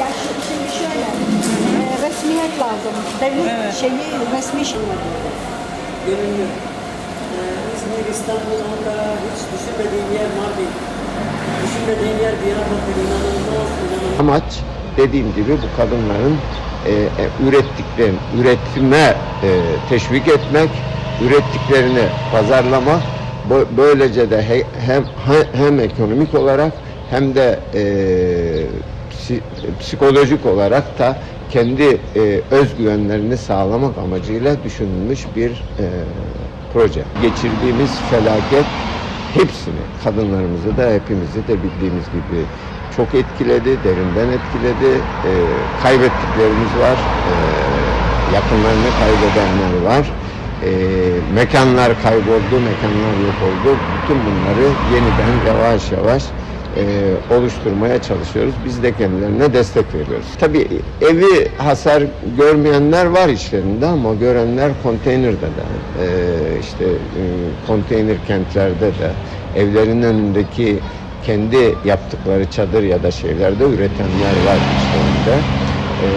Ya şimdi şöyle, e, resmiyet lazım. Devlet Evet. şeyi resmi şey. Gönüllü. Ee, İzmir, İstanbul, Ankara hiç düşünmediğim yer Mardin. Düşünmediğim yer Diyarbakır inanılmaz inanılmaz. Amaç dediğim gibi bu kadınların e, e, ürettiklerini, üretime e, teşvik etmek, ürettiklerini pazarlamak, Bö- böylece de he- hem hem ekonomik olarak hem de e, psi- psikolojik olarak da kendi e, özgüvenlerini sağlamak amacıyla düşünülmüş bir e, proje. Geçirdiğimiz felaket hepsini, kadınlarımızı da hepimizi de bildiğimiz gibi çok etkiledi, derinden etkiledi. Ee, kaybettiklerimiz var, ee, yakınlarını kaybedenler var. Ee, mekanlar kayboldu, mekanlar yok oldu. Bütün bunları yeniden yavaş yavaş e, oluşturmaya çalışıyoruz. Biz de kendilerine destek veriyoruz. Tabii evi hasar görmeyenler var işlerinde ama görenler konteynerde de, e, işte e, konteyner kentlerde de, evlerin önündeki kendi yaptıkları çadır ya da şeylerde üretenler var işlerinde. E,